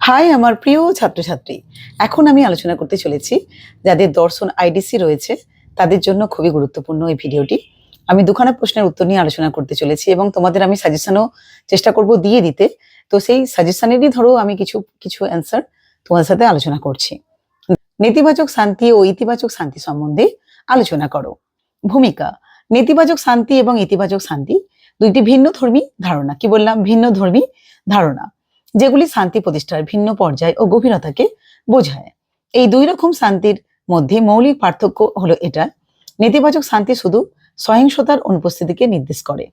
High, আমার প্রিয় ছাত্রছাত্রী। এখন আমি আলোচনা করতে চলেছি যাদের দর্শন আইডিসি রয়েছে, তাদের জন্য খুবই গুরুত্বপূর্ণ এই ভিডিওটি। আমি দুখানা প্রশ্নের উত্তর নিয়ে আলোচনা করতে চলেছি এবং তোমাদের আমি সাজেশনও চেষ্টা করব দিয়ে দিতে। তো সেই সাজেশনেরই ধরো আমি কিছু কিছু অ্যান্সার তোমাদের সাথে আলোচনা করছি। নেতিবাচক শান্তি ও ইতিবাচক শান্তি সম্বন্ধে আলোচনা করো। ভূমিকা, নেতিবাচক শান্তি এবং ইতিবাচক শান্তি দুইটি ভিন্ন ধর্মী ধারণা। কি বললাম? ভিন্ন ধর্মী ধারণা। যেগুলি শান্তি প্রতিষ্ঠার ভিন্ন পর্যায় ও গভীরতাকে বোঝায়। এই দুই রকম শান্তির মধ্যে মৌলিক পার্থক্য হলো এটা, নেতিবাচক শান্তি শুধু সহিংসতার অনুপস্থিতিকে নির্দেশ করে,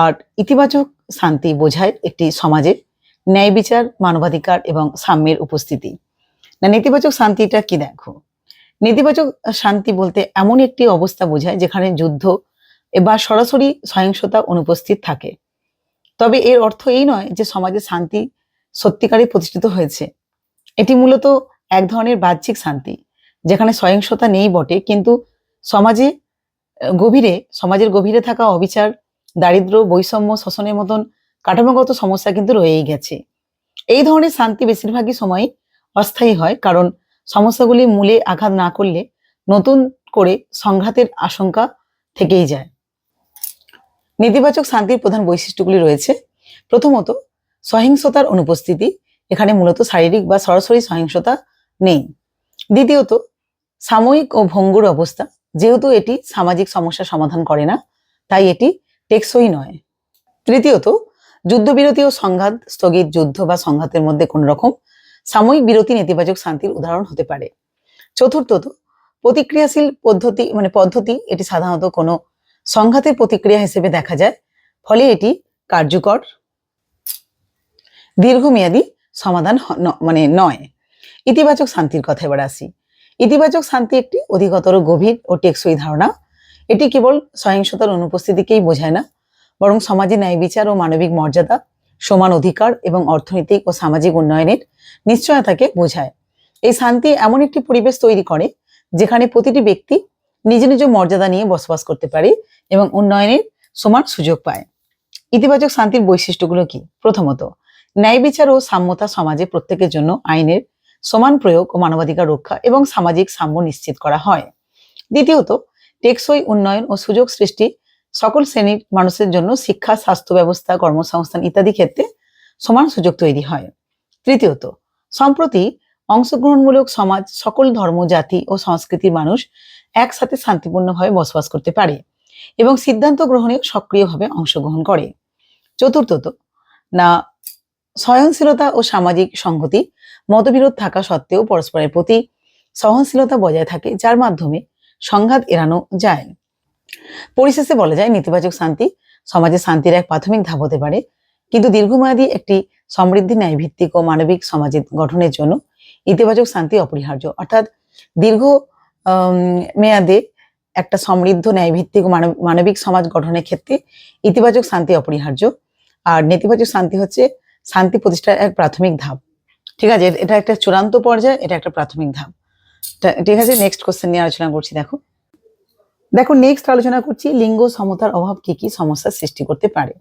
আর ইতিবাচক শান্তি বোঝায় একটি সমাজে ন্যায় বিচার, মানবাধিকার এবং সাম্যের উপস্থিতি। না, নেতিবাচক শান্তিটা কি দেখো? নেতিবাচক শান্তি বলতে এমন একটি অবস্থা বোঝায় যেখানে যুদ্ধ বা সরাসরি সহিংসতা অনুপস্থিত থাকে। তবে এর অর্থ এই নয় যে সমাজে শান্তি সত্যিকারে প্রতিষ্ঠিত হয়েছে। এটি মূলত এক ধরনের বাহ্যিক শান্তি, যেখানে সহিংসতা নেই বটে, কিন্তু সমাজে, গভীরে, সমাজের গভীরে থাকা অবিচার, দারিদ্র, বৈষম্য, শোষণের মতন কাঠামোগত সমস্যা কিন্তু রয়েই গেছে। এই ধরনের শান্তি বেশিরভাগই সময় অস্থায়ী হয়, কারণ সমস্যাগুলি মূলে আঘাত না করলে নতুন করে সংঘাতের আশঙ্কা থেকেই যায়। নেতিবাচক শান্তির প্রধান বৈশিষ্ট্যগুলি রয়েছে। প্রথমত, সহিংসতার অনুপস্থিতি, এখানে মূলত শারীরিক বা সরাসরি সহিংসতা নেই। দ্বিতীয়ত, সাময়িক ও ভঙ্গুর অবস্থা, যেহেতু এটি সামাজিক সমস্যা সমাধান করে না, তাই এটি টেকসই নয়। তৃতীয়ত, যুদ্ধবিরতি ও সংঘাত, স্থগিত যুদ্ধ বা সংঘাতের মধ্যে কোন রকম সাময়িক বিরতি নেতিবাচক শান্তির উদাহরণ হতে পারে। চতুর্থত, প্রতিক্রিয়াশীল পদ্ধতি মানে পদ্ধতি, এটি সাধারণত কোনো সংঘাতের প্রতিক্রিয়া হিসেবে দেখা যায়, ফলে এটি কার্যকর, দীর্ঘমেয়াদী সমাধান মানে নয়। ইতিবাচক শান্তির কথা এবার আসি। ইতিবাচক শান্তি একটি অধিকতর গভীর ও টেকসই ধারণা। এটি কেবল সহিংসতার অনুপস্থিতিকেই বোঝায় না, বরং সমাজে ন্যায় বিচার ও মানবিক মর্যাদা, সমান অধিকার এবং অর্থনৈতিক ও সামাজিক উন্নয়নের নিশ্চয়তাকে বোঝায়। এই শান্তি এমন একটি পরিবেশ তৈরি করে, যেখানে প্রতিটি ব্যক্তি নিজ নিজ মর্যাদা নিয়ে বসবাস করতে পারে এবং উন্নয়নের সমান সুযোগ পায়। ইতিবাচক শান্তির বৈশিষ্ট্যগুলো কি? প্রথমত, ন্যায় বিচার ও সাম্যতা সমাজে প্রত্যেকের জন্য আইনের সমান প্রয়োগ ও মানবাধিকার রক্ষা এবং সামাজিক সাম্য নিশ্চিত করা হয়। দ্বিতীয়ত, টেকসই উন্নয়ন ও সুযোগ সৃষ্টি সকল শ্রেণির মানুষের জন্য শিক্ষা, স্বাস্থ্য ব্যবস্থা, কর্মসংস্থান ইত্যাদি ক্ষেত্রে সমান সুযোগ তৈরি হয়। তৃতীয়ত, সম্প্রতি অংশগ্রহণমূলক সমাজ, সকল ধর্ম, জাতি ও সংস্কৃতির মানুষ একসাথে শান্তিপূর্ণভাবে বসবাস করতে পারে এবং সিদ্ধান্ত গ্রহণে সক্রিয়ভাবে অংশগ্রহণ করে। চতুর্থত, না, সহনশীলতা ও সামাজিক সংহতি মতবিরোধ থাকা সত্ত্বেও পরস্পরের প্রতি সহনশীলতা বজায় থাকে, যার মাধ্যমে সংঘাত এড়ানো যায়। পরিশেষে বলা যায়, নেতিবাচক শান্তি সমাজে শান্তির এক প্রাথমিক ধাপ হতে পারে, কিন্তু দীর্ঘমেয়াদী একটি সমৃদ্ধি ন্যায় ভিত্তিক ও মানবিক সমাজের গঠনের জন্য ইতিবাচক শান্তি অপরিহার্য। অর্থাৎ দীর্ঘ মেয়াদে একটা সমৃদ্ধ ন্যায়ভিত্তিক মানবিক সমাজ গঠনের ক্ষেত্রে ইতিবাচক শান্তি অপরিহার্য। আর নেতিবাচক শান্তি হচ্ছে শান্তি প্রতিষ্ঠার এক প্রাথমিক ধাপ। ঠিক আছে এটা একটা চূড়ান্ত পর্যায়ে, এটা একটা প্রাথমিক ধাপ। ঠিক আছে নেক্সট কোশ্চেন নিয়ে আলোচনা করছি, দেখো। দেখো নেক্সট আলোচনা করছি, লিঙ্গ সমতার অভাব কি কি সমস্যার সৃষ্টি করতে পারে?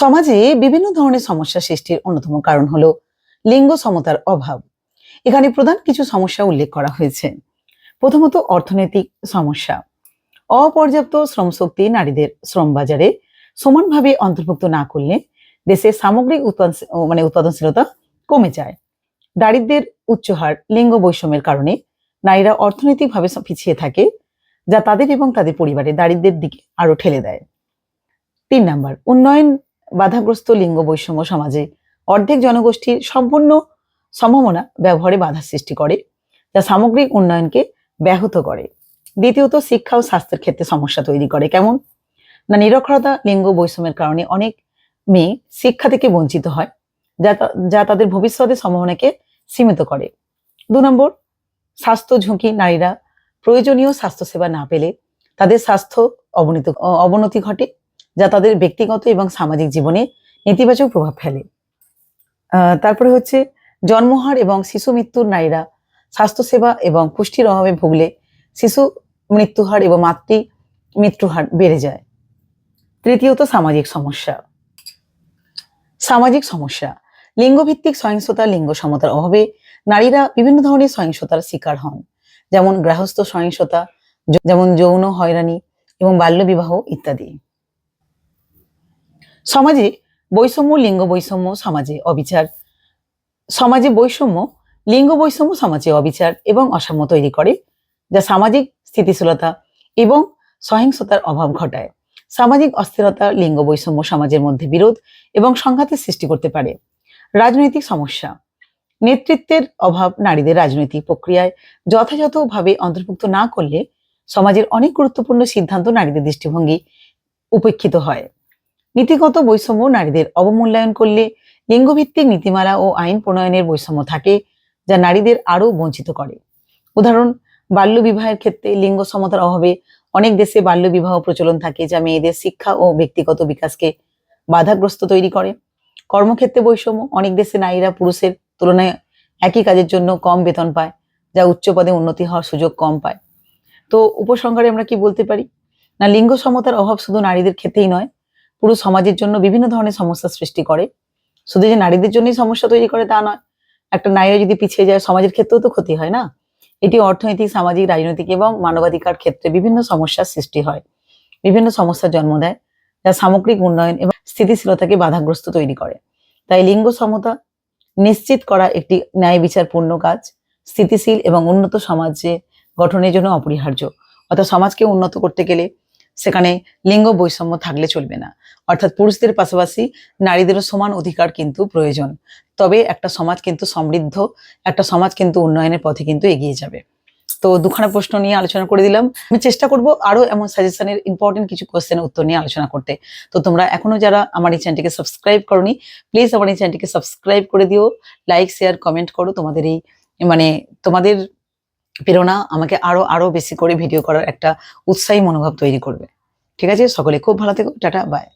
সমাজে বিভিন্ন ধরনের সমস্যা সৃষ্টির অন্যতম কারণ হলো লিঙ্গ সমতার অভাব। এখানে প্রধান কিছু সমস্যা উল্লেখ করা হয়েছে। প্রথমত অর্থনৈতিক সমস্যা। অপর্যাপ্ত শ্রমশক্তি নারীদের শ্রম বাজারে সমানভাবে অন্তর্ভুক্ত না করলে দেশের সামগ্রিক মানে উৎপাদনশীলতা কমে যায়। দারিদ্র্যের উচ্চ হার লিঙ্গ বৈষম্যের কারণে নারীরা অর্থনৈতিকভাবে পিছিয়ে থাকে, যা তাদের এবং তাদের পরিবারের দারিদ্রের দিকে আরও ঠেলে দেয়। তিন নাম্বার, উন্নয়ন বাধাগ্রস্ত লিঙ্গ বৈষম্য সমাজে অর্ধেক জনগোষ্ঠীর সম্পূর্ণ সম্ভাবনা ব্যবহারে বাধা সৃষ্টি করে, যা সামগ্রিক উন্নয়নকে ব্যাহত করে। দ্বিতীয়ত, শিক্ষা ও স্বাস্থ্যের ক্ষেত্রে সমস্যা তৈরি করে। কেমন? না, নিরক্ষরতা, লিঙ্গ বৈষম্যের কারণে অনেক মেয়ে শিক্ষা থেকে বঞ্চিত হয়, যা যা তাদের ভবিষ্যতের সম্ভাবনাকে সীমিত করে। দু নম্বর, স্বাস্থ্য ঝুঁকি নারীরা প্রয়োজনীয় স্বাস্থ্যসেবা না পেলে তাদের স্বাস্থ্য অবনীত অবনতি ঘটে, যা তাদের ব্যক্তিগত এবং সামাজিক জীবনে নেতিবাচক প্রভাব ফেলে। তারপরে হচ্ছে, জন্মহার এবং শিশু মৃত্যুর নারীরা স্বাস্থ্যসেবা এবং পুষ্টির অভাবে ভুগলে শিশু মৃত্যুহার এবং মাতৃ মৃত্যুহার বেড়ে যায়। তৃতীয়ত সামাজিক সমস্যা। সামাজিক সমস্যা। লিঙ্গভিত্তিক সহিংসতা, লিঙ্গ সমতার অভাবে নারীরা বিভিন্ন ধরনের সহিংসতার শিকার হন। যেমন গৃহস্থ সহিংসতা, যেমন যৌন হয়রানি এবং বাল্যবিবাহ ইত্যাদি। সমাজে বৈষম্য, লিঙ্গ বৈষম্য, সমাজে অবিচার। সমাজে বৈষম্য লিঙ্গ বৈষম্য সমাজে অবিচার এবং অসাম্য তৈরি করে, যা সামাজিক স্থিতিশীলতা এবং সহিংসতার অভাব ঘটায়। সামাজিক অস্থিরতা লিঙ্গ বৈষম্য সমাজের মধ্যে বিরোধ এবং সংঘাতের সৃষ্টি করতে পারে। রাজনৈতিক সমস্যা। নেতৃত্বের অভাব নারীদের রাজনৈতিক প্রক্রিয়ায় যথাযথভাবে অন্তর্ভুক্ত না করলে সমাজের অনেক গুরুত্বপূর্ণ সিদ্ধান্ত নারীদের দৃষ্টিভঙ্গি উপেক্ষিত হয়। নীতিগত বৈষম্য নারীদের অবমূল্যায়ন করলে লিঙ্গভিত্তিক নীতিমালা ও আইন প্রণয়নের বৈষম্য থাকে যা নারীদের আরও বঞ্চিত করে। উদাহরণ, বাল্যবিবাহের ক্ষেত্রে লিঙ্গ সমতার অভাবে অনেক দেশে বাল্যবিবাহ প্রচলন থাকে যা মেয়েদের শিক্ষা ও ব্যক্তিগত বিকাশকে বাধাগ্রস্ত তৈরি করে। কর্মক্ষেত্রে বৈষম্য, অনেক দেশে নারীরা পুরুষের তুলনায় একই কাজের জন্য কম বেতন পায়, যা উচ্চ পদে উন্নতি হওয়ার সুযোগ কম পায়। তো উপসংহারে আমরা কি বলতে পারি? না, লিঙ্গ সমতার অভাব শুধু নারীদের ক্ষেত্রেই নয় পুরো সমাজের জন্য বিভিন্ন ধরনের সমস্যা সৃষ্টি করে। শুধু যে নারীদের জন্যই সমস্যা তৈরি করে তা নয় একটা নারীরা যদি পিছিয়ে যায়, সমাজের ক্ষেত্রেও তো ক্ষতি হয় না? এটি অর্থনৈতিক, সামাজিক, রাজনৈতিক এবং মানবাধিকার ক্ষেত্রে বিভিন্ন সমস্যার সৃষ্টি হয়, বিভিন্ন সমস্যার জন্ম দেয়, যা সামগ্রিক উন্নয়ন এবং স্থিতিশীলতাকে বাধাগ্রস্ত তৈরি করে। তাই লিঙ্গ সমতা নিশ্চিত করা একটি ন্যায় বিচারপূর্ণ কাজ, স্থিতিশীল এবং উন্নত সমাজে গঠনের জন্য অপরিহার্য। অর্থাৎ সমাজকে উন্নত করতে গেলে সেখানে লিঙ্গ বৈষম্য থাকলে চলবে না। অর্থাৎ পুরুষদের পাশাপাশি নারীদেরও সমান অধিকার কিন্তু প্রয়োজন। তবে একটা সমাজ কিন্তু সমৃদ্ধ, একটা সমাজ কিন্তু উন্নয়নের পথে কিন্তু এগিয়ে যাবে। তো দুখানা প্রশ্ন নিয়ে আলোচনা করে দিলাম। আমি চেষ্টা করব আরও এমন সাজেশনের ইম্পর্টেন্ট কিছু কোশ্চেনের উত্তর নিয়ে আলোচনা করতে। তো তোমরা এখনও যারা আমার এই চ্যানেলটিকে সাবস্ক্রাইব করনি প্লিজ আমার এই চ্যানেলটিকে সাবস্ক্রাইব করে দিও। লাইক শেয়ার কমেন্ট করো তোমাদের এই মানে তোমাদের প্রেরণা আমাকে আরও আরও বেশি করে ভিডিও করার একটা উৎসাহী মনোভাব তৈরি করবে। ঠিক আছে? সকলে খুব ভালো থেকো, টাটা বাই